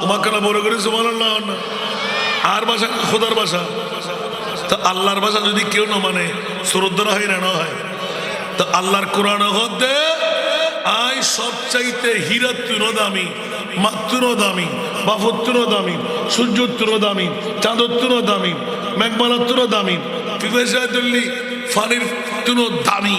তোমাকে না বড় করে সুমান আর ভাষা খোদার ভাষা। তা আল্লাহর ভাষা যদি কেউ না মানে শ্রদ্ধা হয় না হয়। তা আল্লাহর কোরআন হতে আই সবচাইতে হীরার তুনো দামি মাত্র দামি বাফত্র দামি সূর্যত্র দামি চাঁদত্র দামি মেঘমালাত্র দামি পিপাসাদুল্লি ফানির তুনো দামি।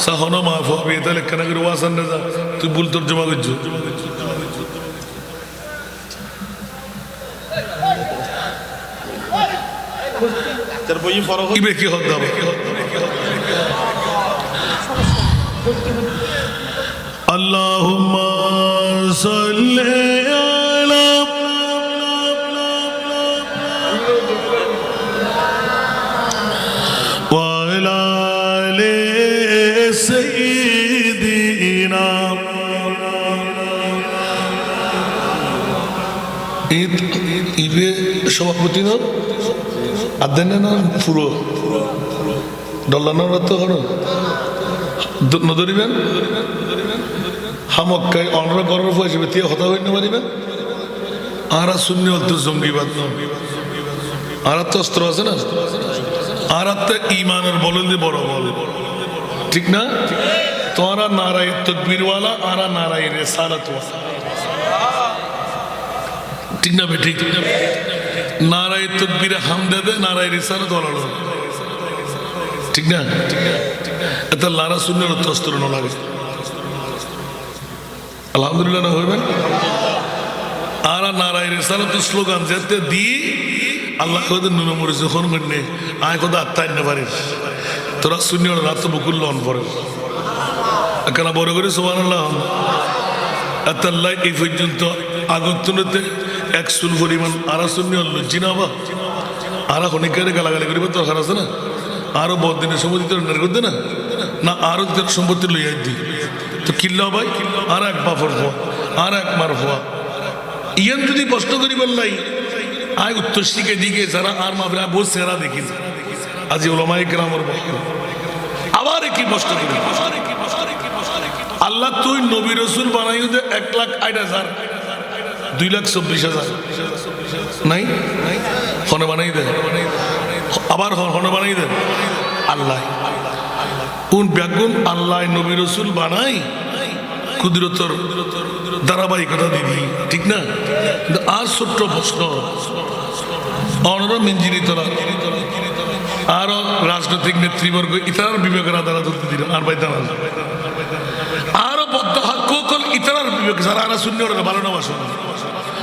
সাহনো মাফ হবে তাহলে কেন করে ওয়াসান না যা? তুই ভুল তোর জমা করছ আল্লাহ সাল্লাহ ঈদ ইবে সভাপতি না আর দেন না পুরো। ডলানোর তো হলো। নদরিবেন হামক্কাই অনরা করার পয়সা তিয়া হতা হইতে পারিবেন আরা শূন্য তো জঙ্গিবাদ। আর তো অস্ত্র আছে না? আর তো ইমানের বলে দিয়ে বড় বল। ঠিক না? তোরা নারায় তকবীরওয়ালা, আরা নারায় রেসালত ঠিক না বেঠিক? নারায় তকবীরে হামদে দে, নারায় রেসালত ওয়ালা ঠিক না? এটা লারা শূন্যের অস্ত্র ন লাগে। আলহামদুলিল্লাহ না হইবেন? আর নারায় রেসালত স্লোগান যেতে দি, আল্লাহ কদের নুন মরে যখন করলে আয় কত আত্মায় না পারিস তোরা শূন্য রাত বুকুল লন পরে। কেন বড় করে সোমান আল্লাহ আল্লাহ এই পর্যন্ত আগতনতে এক সুল পরিমাণ, আরা শূন্য লজ্জি না বা। আরা গালাগালি করিব দরকার আছে না? আরও বদিনের সম্পত্তি তোর নের করতে না? না, আরও তোর সম্পত্তি লইয়াই দি তো কিল্লা ভাই আর এক বাফর হওয়া, আর এক মার হওয়া। ইয়ান যদি প্রশ্ন করি বললাই আয় উত্তর শিখে দিকে, যারা আর মাফরা বহু সেরা দেখি আজি ওলামাই গ্রামের আবার কি প্রশ্ন করি। আল্লাহ তুই নবী রসুল বানাই এক লাখ আট হাজার। দুই লাখ চব্বিশ হাজার। নাই? হনে বানাই দে আবার হনে বানাই দে আল্লাহ। কোন ব্যাগুন আল্লাহ নবী রসুল বানাই? কুদরতর ধারাবাহিকতা দিদি ঠিক না? আর ছোট্ট প্রশ্ন। অনর মিঞ্জিনি তোরা আরও রাজনৈতিক নেতৃবর্গ ইতার বিবেকের আদালত দিল, আর বাই দাঁড়াল আরও বদ্ধ কল ইতার বিবেক, যারা আরা শূন্য ভালো না বাসন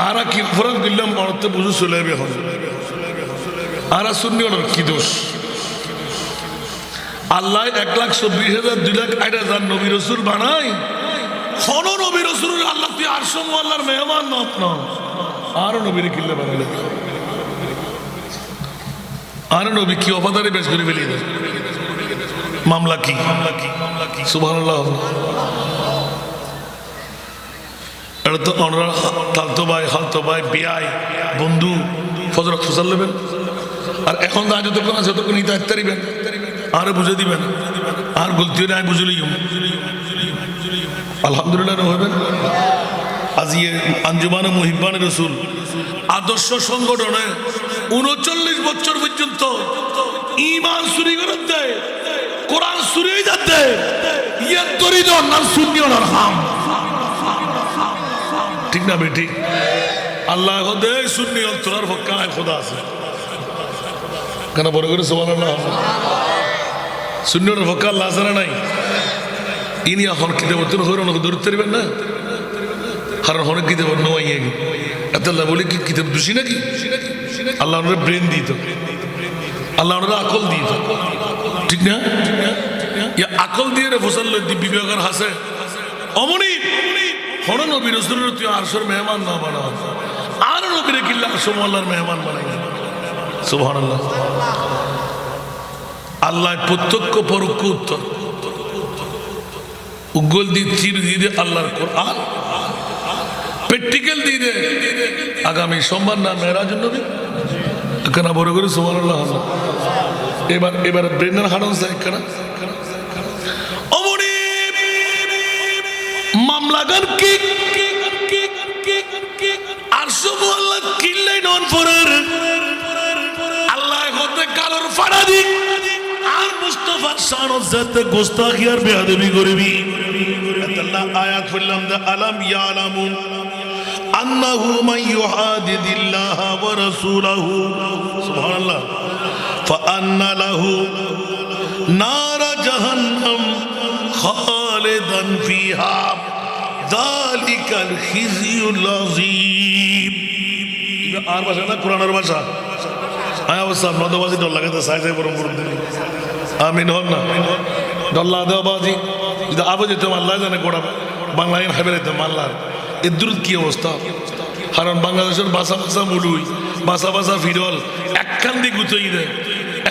আরা কি অপরাধ করলাম অর্থে বুঝু চলে যাবে হন আরা শুননি ওনার কি দোষ আল্লাহ এক লাখ চব্বিশ হাজার, দুই লাখ আট হাজার নবী রসুল বানাই হন নবী রসুল আল্লাহ তুই আর সম আল্লাহর মেহমান নত ন আরও নবীরে কিনলে বানাইলে আরও নবী কি অবাদারে বেশ করে ফেলি মামলা কি মামলা কি? সুবহানাল্লাহ। আর এখন যতক্ষণ আরে বুঝে দিবেন। আর আলহামদুলিল্লাহ আজ আঞ্জুমান মুহিবান রসুল, আদর্শ সংগঠনে উনচল্লিশ বছর পর্যন্ত ইমান চুরি করে দেয় কোরআন চুরি যাচ্ছে ইয়ে তরিদ না শূন্য হাম ঠিক না বেটি আল্লাহ শূন্য তোলার পক্ষে খোদা আছে। কেন বড় করে সোমান শূন্যর পক্ষে আল্লাহ আছে না নাই? ইনি এখন কিতে বলতেন হরণ ধরতে পারবেন না? কারণ অনেক কিতাব নয় এত আল্লাহ বলে কি, কিতাব দোষী নাকি? আল্লাহ ওনারা ব্রেন দিত। আল্লাহ ওনারা আকল দিত। ঠিক না? ইয়া আকল দিয়ে রে ফসল বিবেকের হাসে। অমনি হন নবী রসুলের তুই আরশোর মেহমান না বানাও। আর নবীরে কিল্লা আরশো আল্লাহর মেহমান বানাই। সুবহান আল্লাহ আল্লাহ প্রত্যক্ষ, পরোক্ষ উত্তর। উগ্গল দিয়ে চির দিয়ে আল্লাহর কোরআন। প্র্যাকটিক্যাল দিয়ে আগামী সোমবার না মেয়েরাজ নবী? কেন বড় করে সোমান আল্লাহ এবার এবার ব্রেন্ডার হারান যায় কেন অমনি মামলাগান কি? আর সব আল্লাহ কিল্লাই নন ফরার আল্লাহ হতে কালোর ফাড়া দিক আর মুস্তফা শানত যাতে গোস্তাখি আর বেয়াদবি করবি। আয়াত বললাম দা আলাম ইয়ালামু আন্নাহু মান ইউহাদিদিল্লাহ ওয়া রাসূলাহু। সুবহানাল্লাহ। ফাআন্না লাহু নার জাহান্নাম খালিদান ফিহা। যালিকাল খিজিউল আযীম। আর ভাষা না, কোরআনের ভাষা? আয় অবস্থা নদবাজি ডর লাগাতে সাই সাই বরং দিলি। আমিন হন না? ডল্লা দেওয়াবাজি যদি আবো যেতাম আল্লাহ জানে গোড়া বাংলায় হাইবে যেতাম আল্লাহ। এর দূর কি অবস্থা? কারণ বাংলাদেশের বাসা বাসা মুলুই, বাসা বাসা ফিরল, একখান দিয়ে গুতোই দেয়।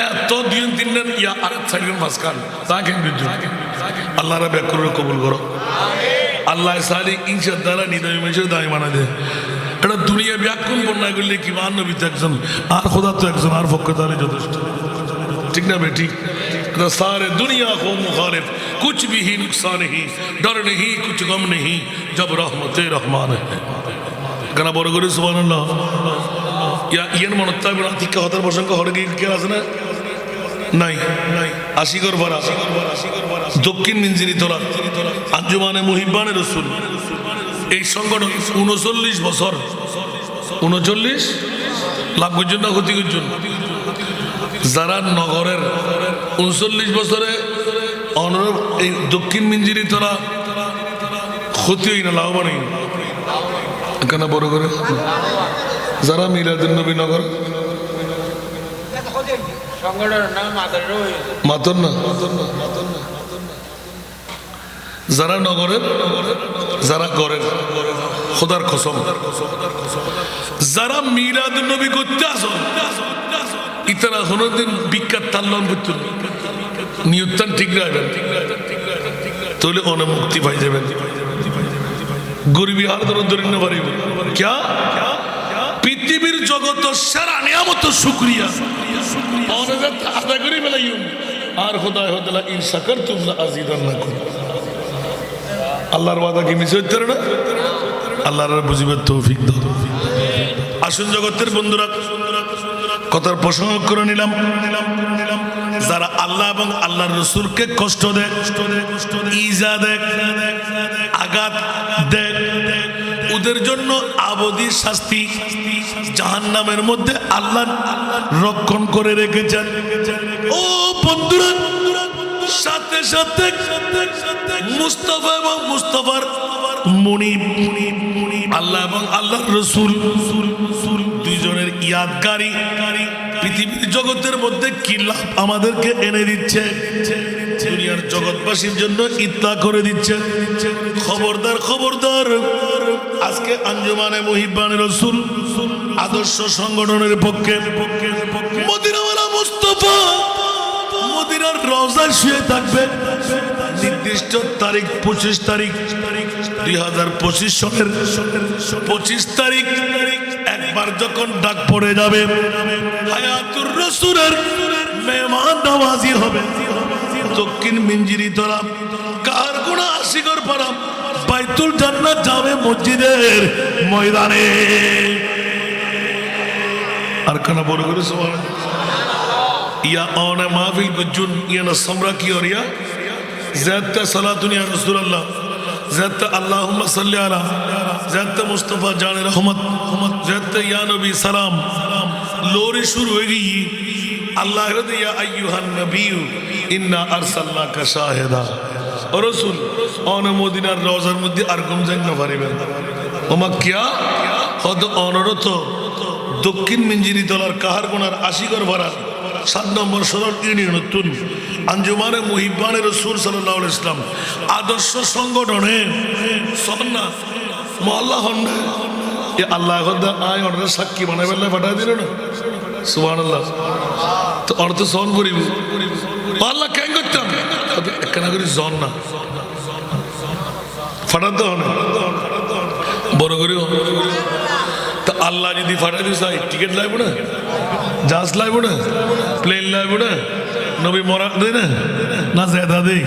এত দিন তিন দিন ইয়া আর সাইডেন মাসকান তা কেন আল্লাহরা ব্যাকুর কবুল করো। আল্লাহ সালিক ইনসার দ্বারা নিদামি মেশের দামি মানা দেয় এটা দুনিয়া ব্যাকুল বন্যা করলে কি মান নবী তো একজন আর খোদা তো একজন আর পক্ষে তাহলে যথেষ্ট ঠিক না বেটি तो सारे दुनिया को मुखालिफ कुछ भी ही नुकसान नहीं डर नहीं कुछ गम नहीं जब रहमत रहमान है গানা বড় করে সুবান ইয়া ইয়ান মনত্তা বিরাতিকা হতার প্রসঙ্গ হরে গিয়ে কে আছে না নাই নাই আশিগর ভাড়া দক্ষিণ মিঞ্জিরি তোলা। আঞ্জুমানে মুহিব্বানে রসুল। এই সংগঠন উনচল্লিশ বছর। উনচল্লিশ? লাভ করছেন না ক্ষতি করছেন যারা নগরের উনচল্লিশ বছরে অনর এই দক্ষিণ মিঞ্জিরি তোলা ক্ষতি হই না লাভবান হই না। এখানে বড় করে। যারা মিলাদুল নবী যারা নগরের, যারা গড়ের, খোদার কসম। যারা মিলাদ নবী করতে আসন ইতারা কোনোদিন বিখ্যাত তাল্লন করত নিয়ত্তান ঠিক রাখবেন। তাহলে অনেক মুক্তি পাই যাবেন। গরিবী আর ধরুন ধরে না পারিব। পৃথিবীর জগত সেরা নিয়ামত, শুক্রিয়া। আদা আর আল্লাহর ওয়াদা কি হচ্ছে না? আল্লাহর বুঝিবার তৌফিক আসুন জগতের বন্ধুরা, কথার প্রসঙ্গ করে নিলাম। যারা আল্লাহ এবং আল্লাহর রসুলকে কষ্ট দেয়, আঘাত দেয়, ওদের জন্য আবদি শাস্তি জাহান্নামের মধ্যে আল্লাহ রক্ষণ করে রেখেছেন। ও বন্ধুরা, সাথে সাথে মুস্তফা এবং মুস্তফার মুনিব আল্লাহ এবং আল্লাহর রসুল দুইজনের ইয়াদগারি পৃথিবীর জগতের মধ্যে কি লাভ আমাদেরকে এনে দিচ্ছে? জগৎবাসীর জন্য ইতলা করে দিচ্ছে। খবরদার খবরদার। আজকে আঞ্জুমানে মুহিবান রসুল আদর্শ সংগঠনের পক্ষে মদিনাওয়ালা মুস্তফা মদিনার রওজায় শুয়ে থাকবে। নির্দিষ্ট তারিখ পঁচিশ তারিখ দুই হাজার পঁচিশ সনের পঁচিশ তারিখ একবার যখন ডাক পড়ে যাবে, হায়াতুর রসুরের মেহমান নামাজি হবে। দক্ষিণ মিঞ্জিরি তলা, কার গুণা আশিগর পাড়া? বাইতুল জান্নাত যাবে মসজিদের ময়দানে। আর খানা বড় করে সবার। ইয়া অনে মাহফিল গুজুন ইয়া না সমরা কি আর ইয়া? জায়াত্তা সালাতুন ইয়া রাসূলুল্লাহ। জায়াত্তা আল্লাহুম্মা সাল্লি আলা জায়াত্তা মুস্তাফা জানে রহমত। জায়াত্তা ইয়া নবী সালাম। লোরি শুরু হয়ে গই। আল্লাহ ইয়া আইয়ুহান নবী, ইন্না আরসালনাকা শাহিদা। রসুল, অন মদিনার রজার মধ্যে আর কম যাই না পারিবেন ওমা কিয়া হত অনরত দক্ষিণ মিঞ্জিরি তলার কাহার কোনার আশিকর ভাড়ার সাত নম্বর সড়ক নতুন আঞ্জুমানে মহিবানে রসুল সাল্লাহ ইসলাম আদর্শ সংগঠনে সন্না, মহল্লা এ আল্লাহ আয় অর্ডার সাক্ষী বানাই বেলায় পাঠাই দিল না। সুবাহ আল্লাহ তো অর্থ সহন করিব। আল্লাহ কেন করতাম? করি জন না। ফাটাতে হবে বড় করে তা আল্লাহ যদি ফাটাই দিস টিকিট লাগবে না? জাহাজ লাগবে না? প্লেন লাগবে না? নবী মরা দে না? না জেদা দে।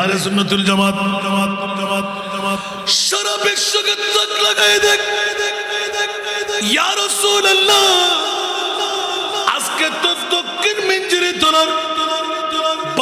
আরে সুন্নতুল জামাত। জামাত জামাত জামাত সারা বিশ্বকে তাক লাগাই দেখ। ইয়া রাসূলুল্লাহ। আজকে তো দক্ষিণ মিঞ্জিরি তোলার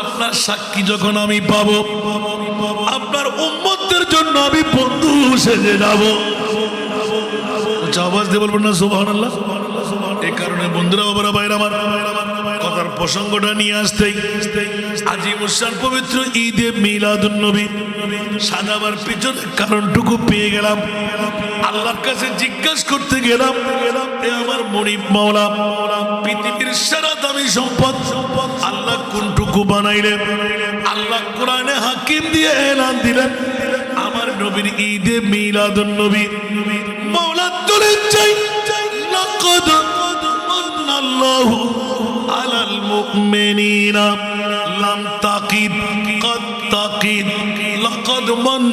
আপনার সাক্ষী যখন আমি পাবো, আপনার উম্মতদের জন্য আমি বন্ধু সেজে যাব আওয়াজ দিয়ে না, সুবহানাল্লাহ। এই কারণে বন্ধুরা বাবারা বাইরে আমার পবিত্র ঈদে নবী। কারণটুকু পেয়ে গেলাম। আল্লাহর কাছে জিজ্ঞাসা করতে গেলাম আমার মনিব পৃথিবীর সারা সম্পদ আল্লাহ কোনটুকু বানাইলেন? আল্লাহ কোরআনে হাকিম দিয়ে এলান দিলেন। আমার নবীর ঈদে মিলাদুন নবী। তুলে চাই। লাকাদ মান্নাল্লাহু আলাল মুমিনিনা। লাম তাকিদ, কদ তাকিদ, লাকাদ মান